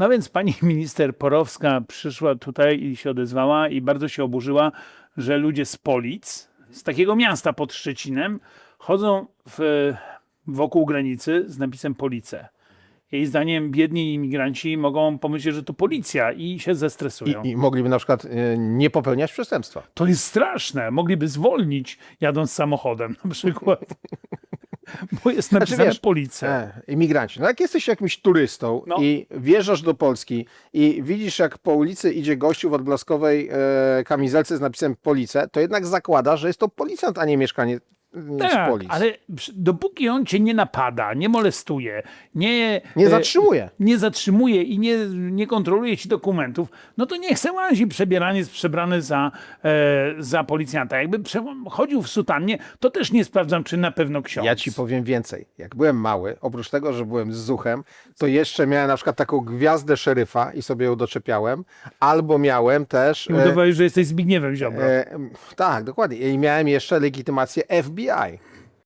No więc pani minister Porowska przyszła tutaj i się odezwała i bardzo się oburzyła, że ludzie z Polic, z takiego miasta pod Szczecinem, chodzą w, wokół granicy z napisem Police. Jej zdaniem biedni imigranci mogą pomyśleć, że to policja i się zestresują. I, I mogliby na przykład e, nie popełniać przestępstwa. To jest straszne. Mogliby zwolnić jadąc samochodem na przykład. Bo jest napisane Znaczy, wiesz, policja. E, imigranci. No jak jesteś jakimś turystą No. i wjeżdżasz do Polski i widzisz, jak po ulicy idzie gościu w odblaskowej e, kamizelce z napisem Police, to jednak zakładasz, że jest to policjant, a nie mieszkaniec z Tak, Polic. ale dopóki on cię nie napada, nie molestuje, nie, Nie e, zatrzymuje. nie zatrzymuje i nie, nie kontroluje ci dokumentów, no to niech se łazi przebieraniec przebrany za, e, za policjanta. Jakby chodził w sutannie, to też nie sprawdzam, czy na pewno ksiądz. Ja ci powiem więcej. Jak byłem mały, oprócz tego, że byłem z zuchem, to jeszcze miałem na przykład taką gwiazdę szeryfa i sobie ją doczepiałem, albo miałem też... I udawałeś, że jesteś Zbigniewem Ziobro. e, tak, dokładnie. I miałem jeszcze legitymację FBI. BI.